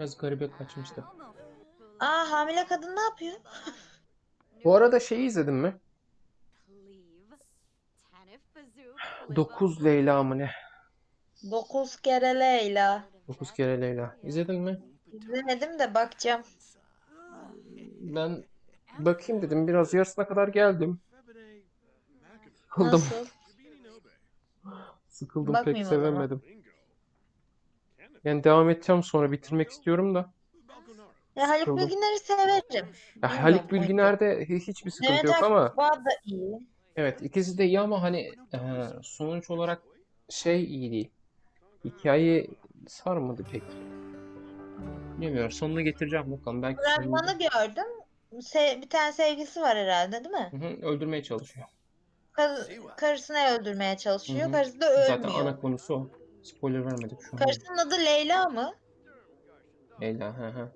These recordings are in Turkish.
Biraz garibe kaçmıştı. Aa hamile kadın ne yapıyor? Bu arada şeyi izledin mi? 9 Leyla mı ne? Dokuz kere Leyla. 9 kere Leyla. İzledin mi? İzlemedim de bakacağım. Ben bakayım dedim. Biraz yarısına kadar geldim. Sıkıldım. Nasıl? Sıkıldım pek Bakmayayım o zaman. sevemedim. Yani devam edeceğim sonra bitirmek istiyorum da. Ya Haluk Sıkıldım. Bilginer'i severim. Ya Haluk Bilginer'de hi- hiçbir sıkıntı Mehmet yok ama da iyi. evet ikisi de iyi ama hani e, sonuç olarak şey iyi değil. Hikaye sarmadı pek. Bilmiyorum. Sonunu getireceğim bakalım. Belki. Fragmanı gördüm. Se- bir tane sevgilisi var herhalde değil mi? Hı hı, öldürmeye çalışıyor. Kar- karısını öldürmeye çalışıyor. Hı hı. Karısı da Zaten ölmüyor. ana konusu o. Spoiler vermedik şu an. Karısının adı Leyla mı? Leyla. Hı hı.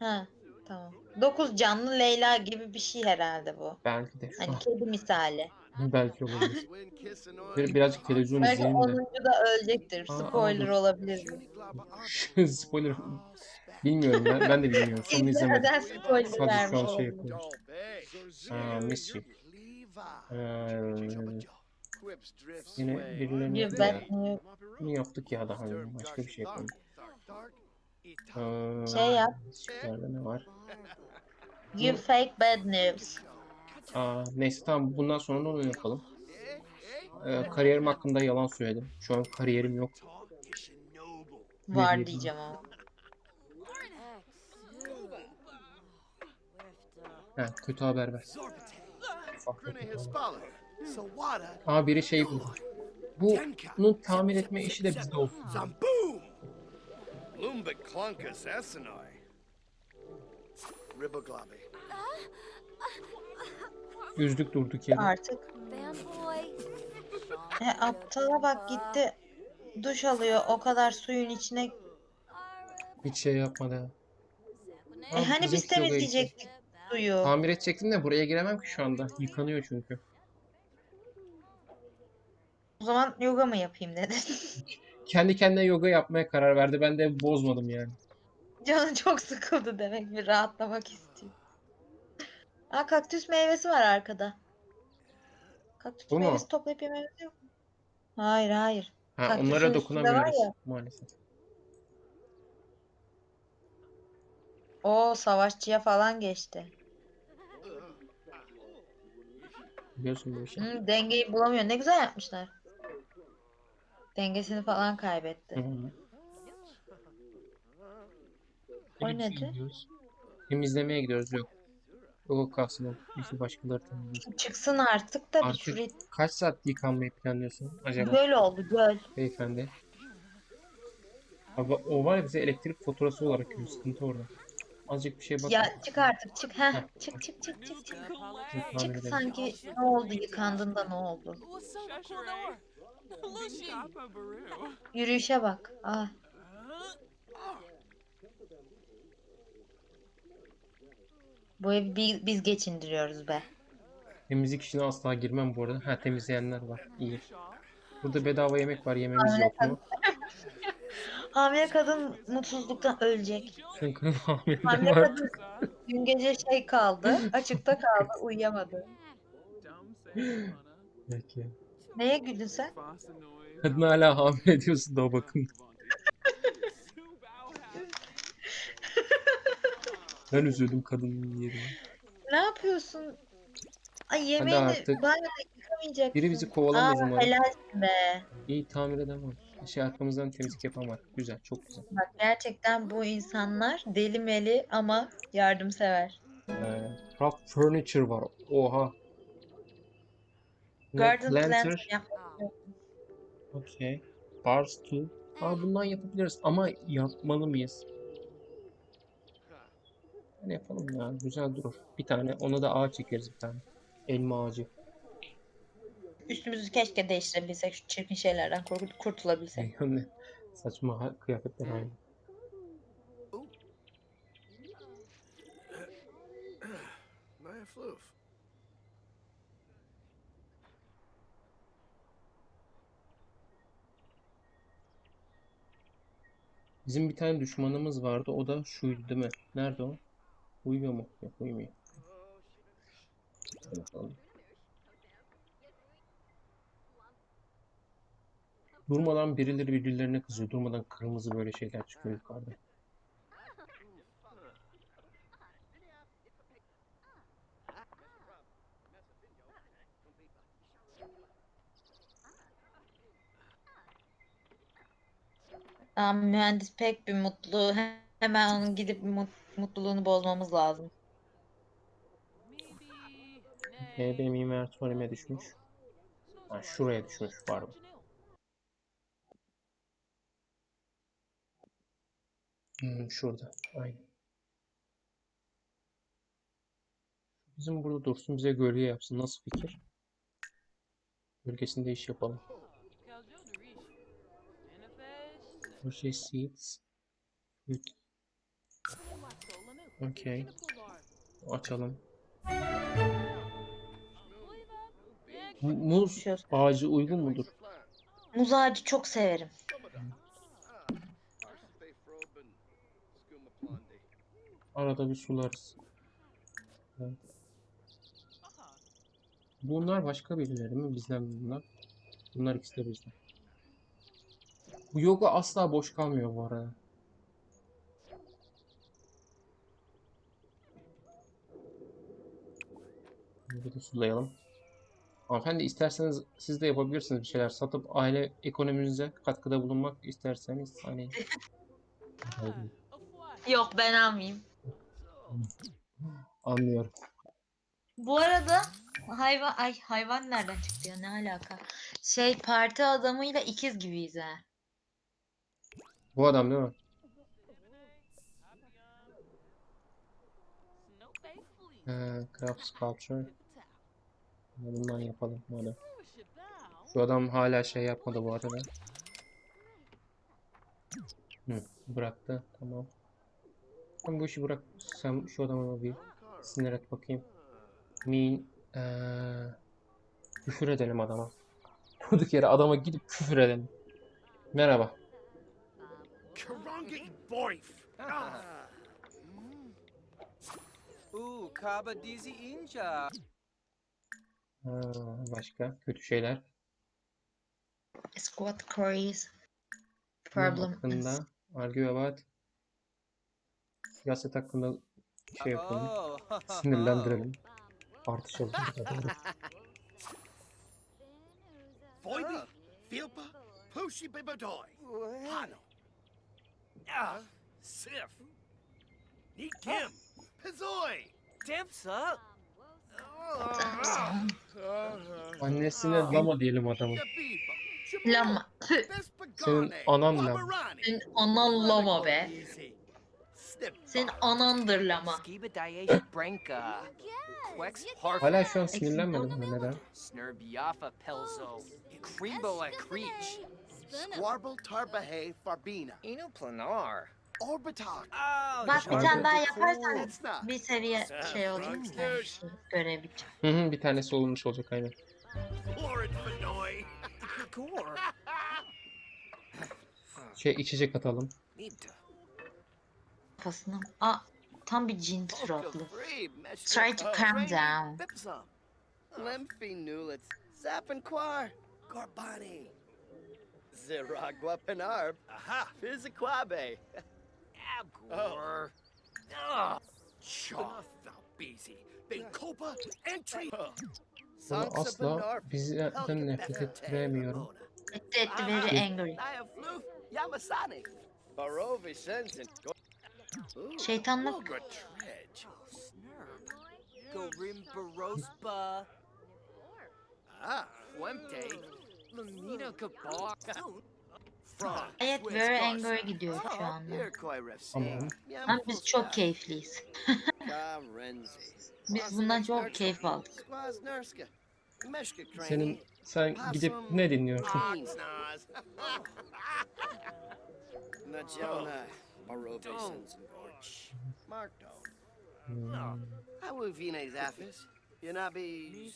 Ha, tamam. Dokuz canlı Leyla gibi bir şey herhalde bu. Belki de şu Hani an. kedi misali. Belki olabilir. Bir, birazcık televizyon Belki izleyeyim de. onuncu da ölecektir. Aa, Spoiler olabilir. Spoiler. Bilmiyorum ben. Ben de bilmiyorum. Sonunu izlemedim. İzlemeden spoiler Sadece şu vermiş an şey yapıyorum. Aa, Mischief. Ee, yine birilerini ya. ben Bunu yaptık ya daha önce. Başka bir şey yapalım. Ee, Şey yap. Mischief'lerde ne var? give fake bad news. Aa, neyse tamam bundan sonra da onu yapalım. Ee, kariyerim hakkında yalan söyledim. Şu an kariyerim yok. Var diyeceğim ama. He, kötü haber ver. Ufak bir kötü haber. Aa biri şey buldu. Bunu tamir etme işi de bizde olsun. Lumbik Clunkus Essenoi. Ribaglabi. Üzdük durduk yere. Artık. E, aptala bak gitti. Duş alıyor. O kadar suyun içine. Hiç şey yapmadı. E, hani biz bizimki yoga temizleyecektik suyu. Tamir edecektim de buraya giremem ki şu anda. Yıkanıyor çünkü. O zaman yoga mı yapayım dedin. Kendi kendine yoga yapmaya karar verdi. Ben de bozmadım yani. Canı çok sıkıldı demek bir rahatlamak istiyor. Aa kaktüs meyvesi var arkada. Kaktüs Bu mu? meyvesi toplayıp yememiz yok mu? Hayır hayır. Ha, Kaktüsün onlara üstünde var dokunamıyoruz ya. maalesef. O savaşçıya falan geçti. Biliyorsun bu işi. Hı, dengeyi bulamıyor. Ne güzel yapmışlar. Dengesini falan kaybetti. Hı hı. O şey nedir? gidiyoruz. Temizlemeye gidiyoruz yok. Yok kalsın o. İşte başkaları temizliyor. Çıksın artık da bir Artık şurayı. kaç saat yıkanmayı planlıyorsun acaba Göl oldu göl. beyefendi? Abi o var ya bize elektrik faturası olarak geliyor. Sıkıntı orada. Azıcık bir şey bak. Ya çık artık çık. Heh, Heh. çık çık çık çık çık. Çık edelim. sanki ne oldu yıkandın da ne oldu? Yürüyüşe bak. Ah. Bu evi bi- biz geçindiriyoruz be. Temizlik işine asla girmem bu arada. Ha temizleyenler var. İyi. Burada bedava yemek var. Yememiz Hamile yok mu? Hamile kadın mutsuzluktan ölecek. Senin karın hamile Hamile var. kadın dün gece şey kaldı. Açıkta kaldı. Uyuyamadı. Peki. Neye güldün sen? Kadın hala hamile diyorsun da o bakın. Ben üzüldüm kadının yerine. Ne yapıyorsun? Ay yemeğini artık. banyoda yıkamayacaksın. Biri bizi kovalamaz Aa, umarım. helalsin be. İyi tamir edemem. Şey arkamızdan temizlik yapan var. Güzel, çok güzel. Bak gerçekten bu insanlar deli meli ama yardımsever. Ee, craft furniture var. Oha. Garden Planter. plant yapmak Okay. Bars tool. Aa, bundan yapabiliriz ama yapmalı mıyız? Ne yapalım ya? Güzel durur. Bir tane. Ona da ağaç çekeriz bir tane. Elma ağacı. Üstümüzü keşke değiştirebilsek şu çirkin şeylerden kurt- kurtulabilsek. Yani saçma kıyafetler aynı. Maya Floof. Bizim bir tane düşmanımız vardı. O da şuydu değil mi? Nerede o? Uyuyor mu? Yok uyumuyor. Durmadan birileri birbirlerine kızıyor. Durmadan kırmızı böyle şeyler çıkıyor yukarıda. Aa, mühendis pek bir mutlu. Hemen onun gidip mut- mutluluğunu bozmamız lazım. HB mimar tuvalime düşmüş. Ha, şuraya düşmüş pardon. Hmm, şurada. Aynen. Bizim burada dursun bize gölge yapsın. Nasıl fikir? Gölgesinde iş yapalım. Crochet seeds. Okey. Açalım. Mu- Muz ağacı uygun mudur? Muz ağacı çok severim. Arada bir sularız. Evet. Bunlar başka birileri mi? Bizden bunlar. Bunlar ikisi de bizden. Bu yoga asla boş kalmıyor bu arada. Bir de sulayalım. Hanımefendi isterseniz siz de yapabilirsiniz bir şeyler. Satıp aile ekonominize katkıda bulunmak isterseniz hani. Yok ben almayayım. Anlıyorum. Bu arada hayvan ay hayvan nereden çıktı ya ne alaka? Şey parti adamıyla ikiz gibiyiz ha. Bu adam değil mi? Ee, craft sculpture. Bundan yapalım madem. Şu adam hala şey yapmadı bu arada. Hı, bıraktı. Tamam. Sen bu işi bırak. Sen şu adama bir sinir et bakayım. Mean ee, küfür edelim adama. Durduk yere adama gidip küfür edelim. Merhaba. Boif. Ah. Ooh, Kaba Dizi Inja. Ha, başka kötü şeyler. Squat queries. Bunun Problem. hakkında argue about siyaset hakkında şey yapalım. Oh, Sinirlendirelim. Tartışalım. Voibi, Filpa, Pushi Bibadoy. Hano. Ah, Sif. Neat Kim. Pizoy. Dimps up. Annesine lama diyelim adamın. Lama. Senin anan lama. Senin anan lama be. Senin anandır lama. Hala şu an sinirlenmedim mi? Neden? Snurbiafa Pelzo. Kribo a Creech. Squarble Tarbahe Farbina. Inoplanar. Orbitak. Oh, Bak bir tane daha yaparsan bir seviye şey olacak. İçin. Hı hı bir tanesi olmuş olacak aynen. Şey içecek atalım. Kafasına. Aa tam bir cin suratlı. Try to calm down. Bipsum. Lymphy Nulets. Zapinquar. Ziragwapanarb. Aha! Fizikwabe. Abgor. Ugh! Enough, thou beezy. Benkopa, entry! Bunu asla bizden nefret ettiremiyorum. It did very angry. Yamasani. Barovi Shenzin. Şeytanlık. Gorim Barospa. Ah, Fuente. Evet very angry gidiyor şu anda. Ama biz çok keyifliyiz. Biz bundan çok keyif aldık. Senin sen gidip ne dinliyorsun?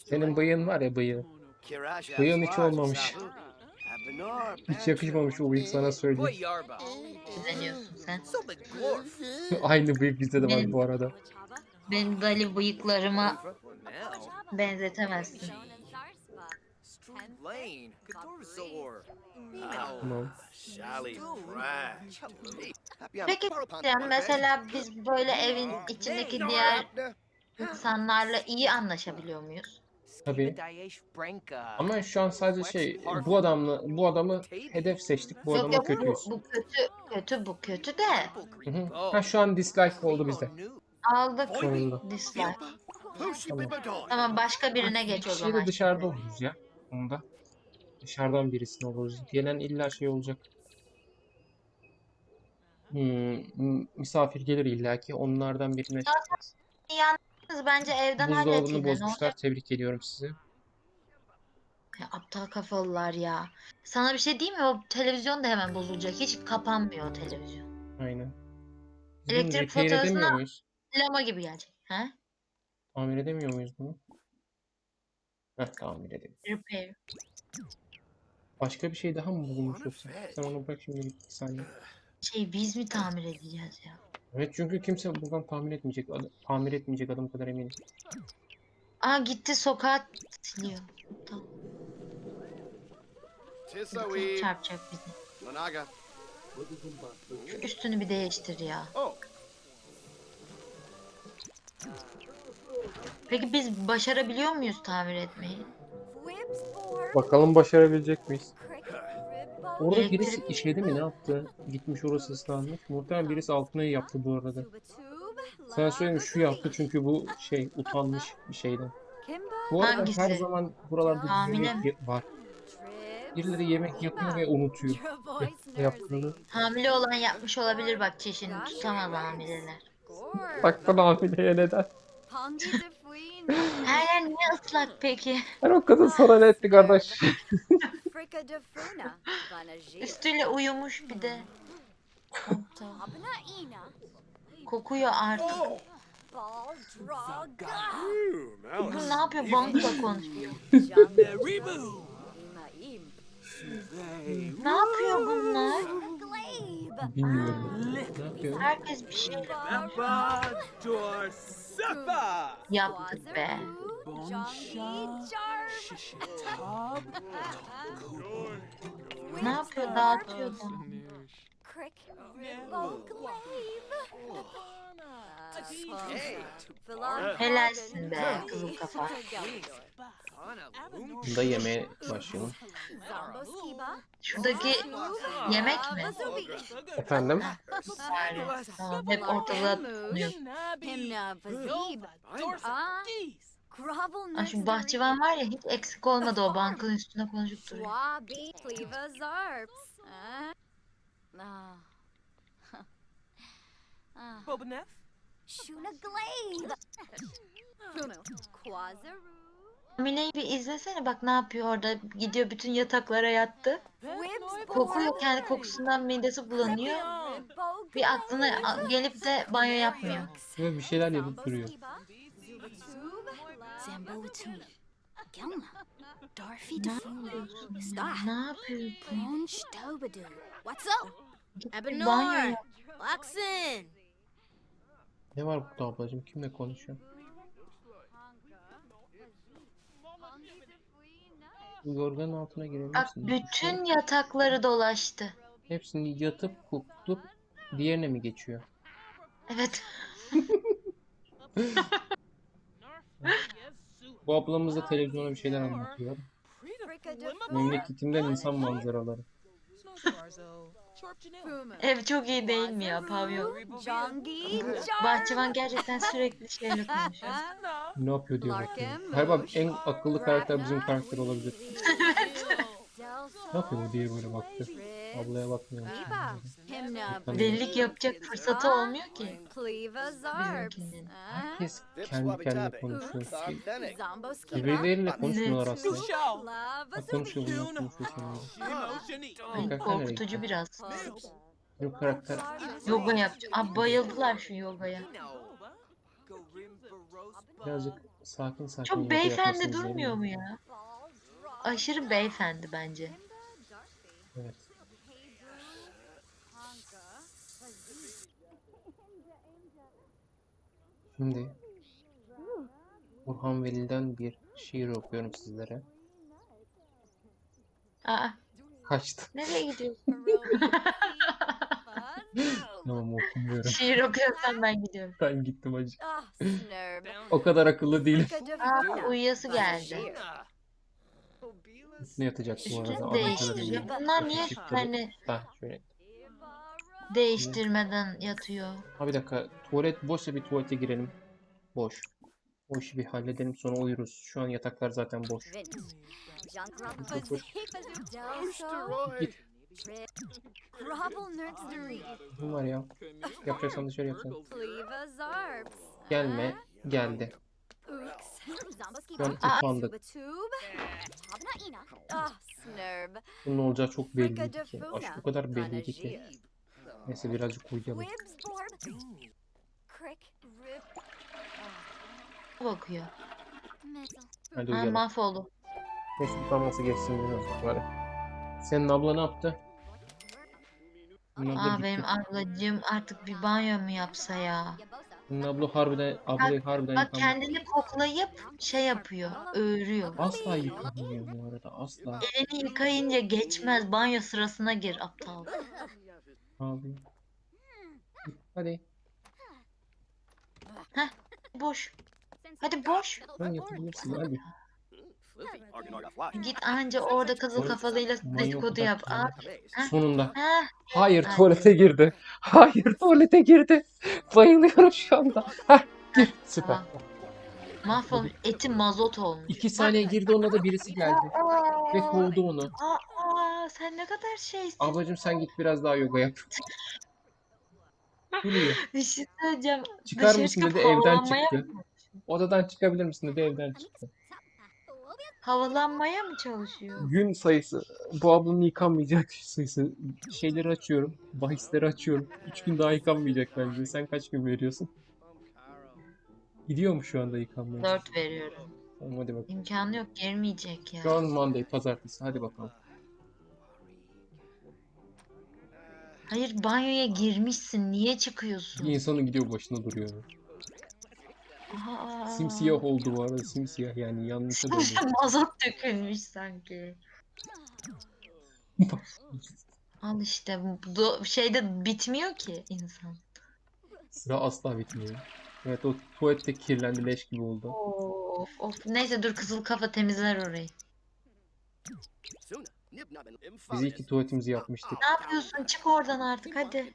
Senin bıyığın var ya bıyığı. Bıyığım hiç olmamış. Hiç yakışmamış o bıyık sana söyleyeyim. Düzeniyorsun sen. Aynı bıyık bizde de var Benim- bu arada. Benim Dali bıyıklarıma benzetemezsin. Tamam. Peki yani mesela biz böyle evin içindeki diğer insanlarla iyi anlaşabiliyor muyuz? Tabii. Ama şu an sadece şey bu adamla bu adamı hedef seçtik. Bu adama yok bu, bu kötü kötü bu kötü de Hı hı. Ha şu an dislike oldu bizde. aldık Sonunda. dislike. Tamam. Tamam başka birine geç o zaman. dışarıda oluruz ya. Onda. Dışarıdan birisini oluruz. Gelen illa şey olacak. Hmm, misafir gelir illaki. Onlardan birine Yalnız bence evden hallet buzdolabını ne bozmuşlar. olacak? Tebrik ediyorum sizi. Ya, aptal kafalılar ya. Sana bir şey diyeyim mi? O televizyon da hemen bozulacak. Hiç kapanmıyor o televizyon. Aynen. Biz bunu Elektrik repair edemiyor faturasına- muyuz? Lama gibi gelecek. He? Tamir edemiyor muyuz bunu? Heh, tamir edelim. Repair. Başka bir şey daha mı yoksa? Sen onu bırak şimdi bir saniye. Şey biz mi tamir edeceğiz ya? Evet çünkü kimse buradan tahmin etmeyecek. Ad- tamir etmeyecek adam kadar eminim. Aa gitti sokağa siliyor. Tamam. Çarpacak bizi. Managa. Şu üstünü bir değiştir ya. Oh, Peki biz başarabiliyor muyuz tamir etmeyi? Bakalım başarabilecek miyiz? Orada Elektrik- birisi işedi mi ne yaptı? Gitmiş orası ıslanmış. Muhtemelen birisi altına yaptı bu arada. Sana söyleyeyim şu yaptı çünkü bu şey utanmış bir şeyden. Bu arada her Hangisi? zaman buralarda Hamile yemek mi? var. Birileri yemek yapıyor ve unutuyor yaptığını. Hamile olan yapmış olabilir bak çişini tutamaz hamileler. Bak bana hamileye neden? Her yer niye ıslak peki? Ben o kadın sana ne etti kardeş? Üstüyle uyumuş bir de. Kokuyor artık. Bu ne yapıyor? Bankla konuşuyor. Ne yapıyor bunlar? Bilmiyorum. Yapıyor? Herkes bir şeyle yaptık be. Ne yapıyor? Dağıtıyor da. Helalsin be kızıl kafa. Bunda yemeğe başlayalım. Şuradaki yemek mi? Efendim? Yani, tamam hep ortalığa tutunuyor. Ha, şu bahçıvan var ya hiç eksik olmadı o bankın üstüne konuşup duruyor. Hamileyi bir izlesene bak ne yapıyor orada. Gidiyor bütün yataklara yattı. Kokuyor kendi kokusundan midesi bulanıyor. Bir aklına gelip de banyo yapmıyor. Ve bir şeyler yapıp duruyor. Ne yapıyorsun ya? Ne yapıyorsun? Banyo yap. Ne var burada ablacığım? Kimle konuşuyor? Bu yorganın altına girelim. Bak bütün yatakları dolaştı. Hepsini yatıp koklup diğerine mi geçiyor? Evet. Bu ablamız da televizyona bir şeyler anlatıyor. Memleketimden insan manzaraları. Ev çok iyi değil mi ya pavyon? Bahçıvan gerçekten sürekli şeyle konuşuyor. Ne yapıyor diyor bakıyorum. Galiba en akıllı karakter bizim karakter olabilir. Ne yapıyor bu diye böyle baktı. Ablaya bakmıyor. Delilik yapacak fırsatı olmuyor ki. Bizimkinin. Herkes kendi kendine konuşuyor. Birbirleriyle konuşmuyorlar aslında. Ha, konuşuyor bunlar konuşuyor şimdi. Korkutucu biraz. Benim karakter Yoga yapacak. Abi bayıldılar şu yogaya. birazcık sakin sakin Çok beyefendi durmuyor mu ya? Aşırı beyefendi bence. Evet. Şimdi Burhan Veli'den bir şiir okuyorum sizlere. Aa, Kaçtı. nereye gidiyorsun? Tamam okumuyorum. Şiir okuyorsan ben gidiyorum. Ben gittim acı. Ah, Snurb. O kadar akıllı değilim. Aa, uyuyası geldi. Ne yatacak bu arada? Üstünü Adam Bunlar niye Işıkları- hani Ha şöyle. Değiştirmeden yatıyor? Ha bir dakika. Tuvalet boşsa bir tuvalete girelim. Boş. O işi bir halledelim sonra uyuruz. Şu an yataklar zaten boş. Git. Ne var ya? Yapacaksan dışarı yapsan. Gelme. Geldi. Aa. utandık. Bunun olacağı çok belliydi ki. Aşk o kadar belliydi ki. Neyse birazcık uyuyalım. Bakıyor. Hadi Ha, uyuyalım. mahvoldu. Neyse utanması geçsin bilmiyorum. Bari. Senin abla ne yaptı? Abla Aa gitti. benim ablacığım artık bir banyo mu yapsa ya? Senin abla harbiden, ablayı harbiden Bak kendini koklayıp şey yapıyor, öğürüyor. Asla yıkanmıyor bu arada asla. Elini yıkayınca geçmez, banyo sırasına gir aptal. Abi. Hadi. Boş. Hadi boş. Sen yapabilirsin hadi. Git anca orada kızıl kafalıyla dedikodu yap. Aa. Sonunda. ha, Hayır tuvalete girdi. Hayır tuvalete girdi. Bayılıyorum şu anda. Heh gir. Süper. Tamam. mahvolmuş. Eti mazot olmuş. İki saniye girdi ona da birisi geldi. Ve kovdu onu. Aa, sen ne kadar şeysin. Ablacım sen git biraz daha yoga yap. Gülüyor. Bir şey söyleyeceğim. Çıkar Dışarı mısın çıkıp dedi evden havalanmaya çıktı. Odadan çıkabilir misin dedi evden çıktı. Havalanmaya mı çalışıyor? Gün sayısı. Bu ablanın yıkanmayacak sayısı. Şeyleri açıyorum. Bahisleri açıyorum. Üç gün daha yıkanmayacak bence. Sen kaç gün veriyorsun? Gidiyor mu şu anda yıkanmaya? 4 veriyorum. Tamam hadi bakalım. İmkanı yok, girmeyecek ya. Şu an Monday, pazartesi. Hadi bakalım. Hayır banyoya girmişsin. Niye çıkıyorsun? İnsanın gidiyor başına duruyor. Aa. Simsiyah oldu bu arada. Simsiyah yani yanlışa döndü. Mazot dökülmüş sanki. Al işte bu şeyde bitmiyor ki insan. Sıra asla bitmiyor. Evet o tuvalette kirlendi leş gibi oldu. Of of. Neyse dur kızıl kafa temizler orayı. Biz iyi ki tuvaletimizi yapmıştık. Ne yapıyorsun? Çık oradan artık hadi.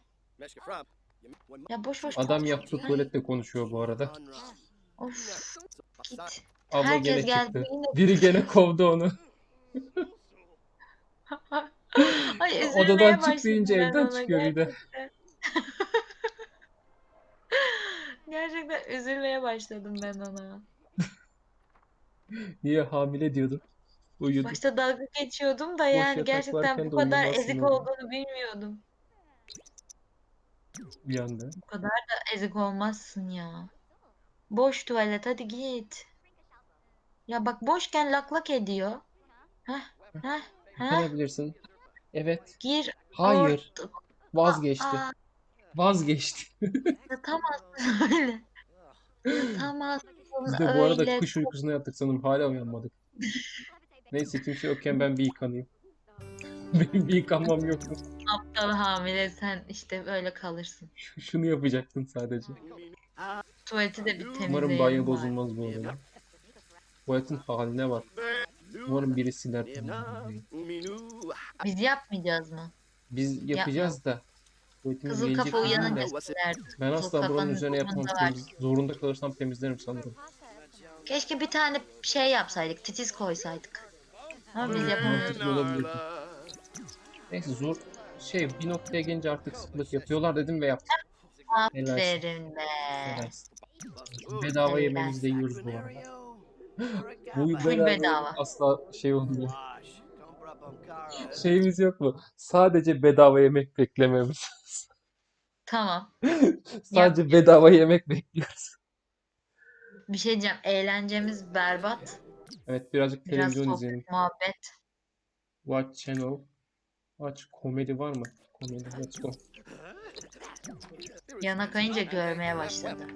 Ya boş boş Adam konuş. yaptığı tuvalette konuşuyor bu arada. Of git. Abla Herkes gene geldi. çıktı. Yine... Biri gene kovdu onu. Ay üzülmeye Odadan çık başladım deyince ben evden ona çıkıyor bir de. gerçekten. Üzülmeye başladım ben ona. Niye hamile diyordun? Uyudu. Başta dalga geçiyordum da yani gerçekten bu kadar ezik olduğunu bilmiyordum. Bir anda. Bu kadar da ezik olmazsın ya. Boş tuvalet hadi git. Ya bak boşken lak lak ediyor. Heh, heh, heh. Yıkanabilirsin. Evet. Gir. Hayır. ort- Vazgeçti. Aa, Vazgeçti. yatamazsın öyle. Yatamazsın Biz de bu arada öyle. kış uykusuna yattık sanırım. Hala uyanmadık. Neyse kimse yokken ben bir yıkanayım. Benim bir yıkanmam yok mu? Aptal hamile sen işte böyle kalırsın. Ş- Şunu yapacaktın sadece. Tuvaleti de bir temizleyelim. Umarım banyo bari. bozulmaz bu arada. Tuvaletin haline bak. Umarım biri siler. Biz yapmayacağız mı? Biz yapacağız da. Tuvaletimiz Kızıl gelecek kafa de. uyanınca silerdi. Ben Kızıl asla buranın kafanın üzerine yapmam. Temiz, zorunda kalırsam temizlerim sanırım. Keşke bir tane şey yapsaydık. Titiz koysaydık. Ama biz yapamıyoruz. Mantıklı olabilir. Neyse zor şey bir noktaya gelince artık sıkılık yapıyorlar dedim ve yaptım. Helal. Aferin be. Bedava yemeğimizi de yiyoruz bu arada. Bu bedava. asla şey olmuyor. Şeyimiz yok mu? Sadece bedava yemek beklememiz. Tamam. Sadece bedava yemek bekliyoruz. Bir şey diyeceğim. Eğlencemiz berbat. Evet birazcık Biraz televizyon sohbet, izleyelim. muhabbet. Watch channel. Aç komedi var mı? Komedi let's go. Yana kayınca görmeye başladı.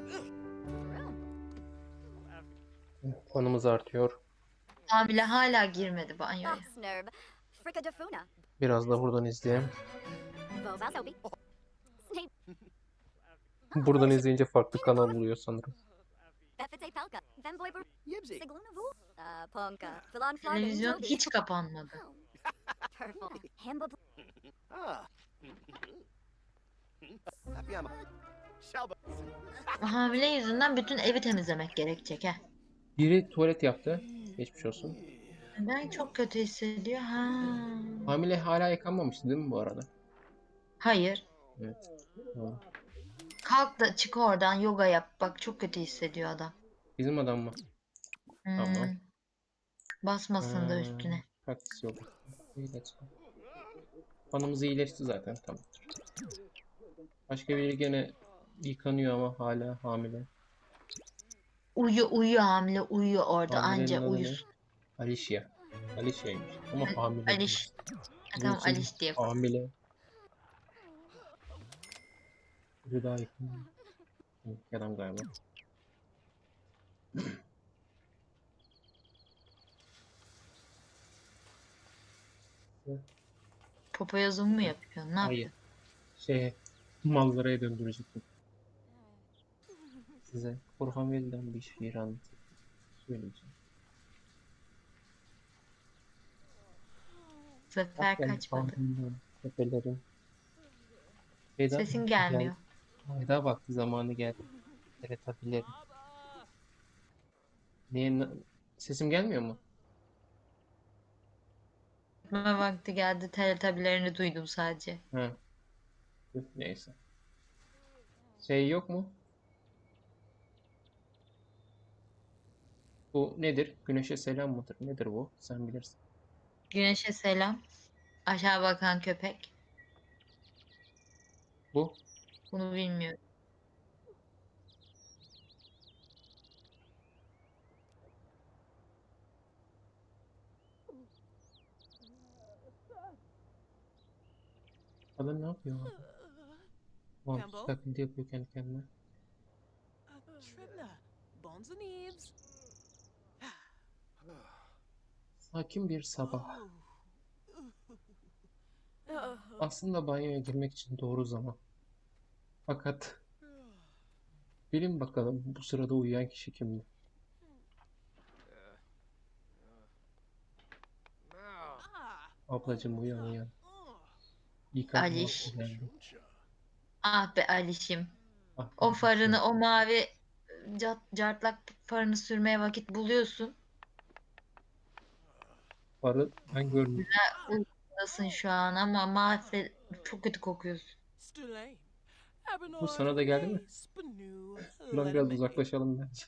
Puanımız artıyor. Hamile hala girmedi banyoya. Snurb. Fricadafuna. Biraz da buradan izleyelim. Vovazobi. Buradan izleyince farklı kanal buluyor sanırım. Befete. Flagon. Televizyon hiç kapanmadı. Ah. Hamile yüzünden bütün evi temizlemek gerekecek he. Biri tuvalet yaptı. Geçmiş olsun. Ben çok kötü hissediyor. Ha. Hamile hala yıkanmamıştı değil mi bu arada? Hayır. Evet. Tamam. Kalk da çık oradan yoga yap. Bak çok kötü hissediyor adam. Bizim adam mı? Hmm. Tamam. Basmasın da Hmm, üstüne. Practice yok. İyi, let's go. Fanımız iyileşti zaten tamamdır. Başka biri gene yıkanıyor ama hala hamile. Uyu uyu hamile uyuyor orada Hamilenin anca uyur. Alicia. Alicia'ymış ama Al- hamile. Aliş. Tamam Aliş diye. Hamile. Biri daha yakın. Adam galiba. Popoya zoom mu yapıyor? Ne Hayır. yapıyor? Şey, mallaraya döndürecektim. Size Orhan Veli'den bir şiir anlatayım. Söyleyeceğim. Zafer Bak, kaçmadı. Tepelerin. Şeyden, Sesin gelmiyor. Hayda vakti zamanı geldi. Yaratabilirim. Niye? Sesim gelmiyor mu? Gitme vakti geldi. Teletabilerini duydum sadece. Üf, Neyse. Şey yok mu? Bu nedir? Güneşe selam mıdır? Nedir bu? Sen bilirsin. Güneşe selam. Aşağı bakan köpek. Bu Bunu bilmiyorum. Kadın ne yapıyor? Campbell? taklidi yapıyor kendi kendine. Tribna, Bones and Eves. Sakin bir sabah. Aslında banyoya girmek için doğru zaman. Fakat bilin bakalım bu sırada uyuyan kişi kimdi? Ah. Ablacım uyan uyan. Oh. Yıkanma Aliş. Ah be Alişim. Ah, O farını, o mavi cat, cartlak farını sürmeye vakit buluyorsun. Farı ben görmüyorum. Nasılsın şu an ama mahvet çok kötü kokuyorsun. Bu sana da geldi mi? Buradan biraz uzaklaşalım bence.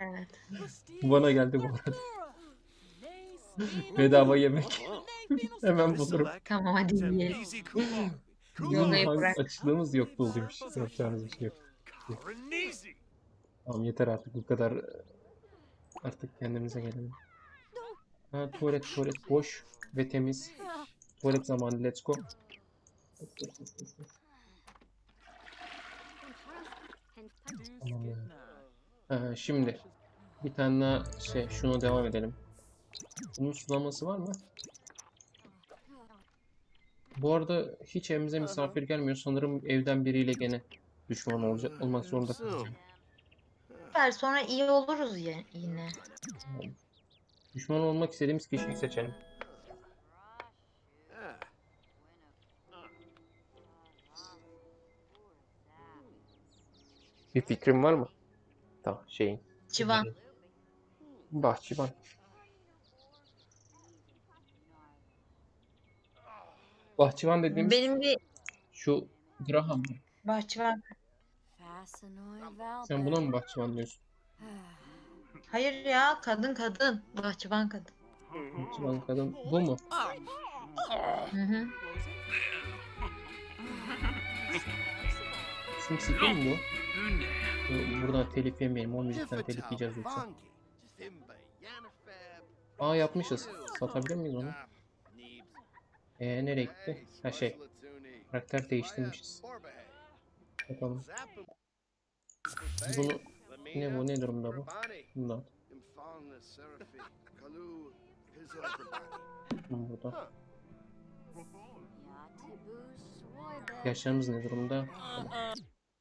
Evet. Bana geldi bu arada. Bedava yemek. Hemen bulurum. Tamam hadi yiyelim. Hangi bırak. açlığımız yok doluymuş. Yapacağımız bir şey yok. Tamam yeter artık bu kadar. Artık kendimize gelelim. Ha tuvalet tuvalet boş ve temiz. Tuvalet zamanı let's go. Tamam ya. Ha, şimdi bir tane daha şey şunu devam edelim. Bunun sulaması var mı? Bu arada hiç evimize misafir gelmiyor. Sanırım evden biriyle gene düşman olacak olmak zorunda kalacağım. Süper sonra iyi oluruz ya, yine. Tamam. Düşman olmak istediğimiz kişiyi seçelim. Bir fikrin var mı? Tamam şeyin. Çıvan. Bahçıvan. Bahçıvan dediğimiz Benim bir şu Graham mı? bahçıvan. Sen buna mı bahçıvan diyorsun? Hayır ya kadın kadın. Bahçıvan kadın. Bahçıvan kadın bu mu? Hı hı. Mı bu? Bu- Buradan telif yemeyelim. 10 müzikten telif yiyeceğiz yoksa. Aa yapmışız. Satabilir miyiz onu? Ee, nereye gitti? Ha şey. Karakter değiştirmişiz. Bakalım. Bunu ne bu ne durumda bu? Bundan. Burada. Yaşlarımız ne durumda?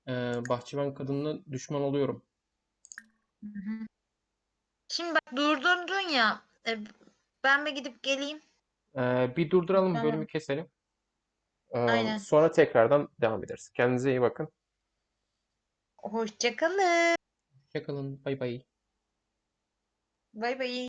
Ee, bahçıvan kadınla düşman oluyorum. Şimdi bak durdurdun ya. e, ben bir gidip geleyim. Ee, bir durduralım Tamam. bölümü keselim. Ee, Aynen. sonra tekrardan devam ederiz. Kendinize iyi bakın. Hoşça kalın. Hoşçakalın. Bay bay. Bay bay.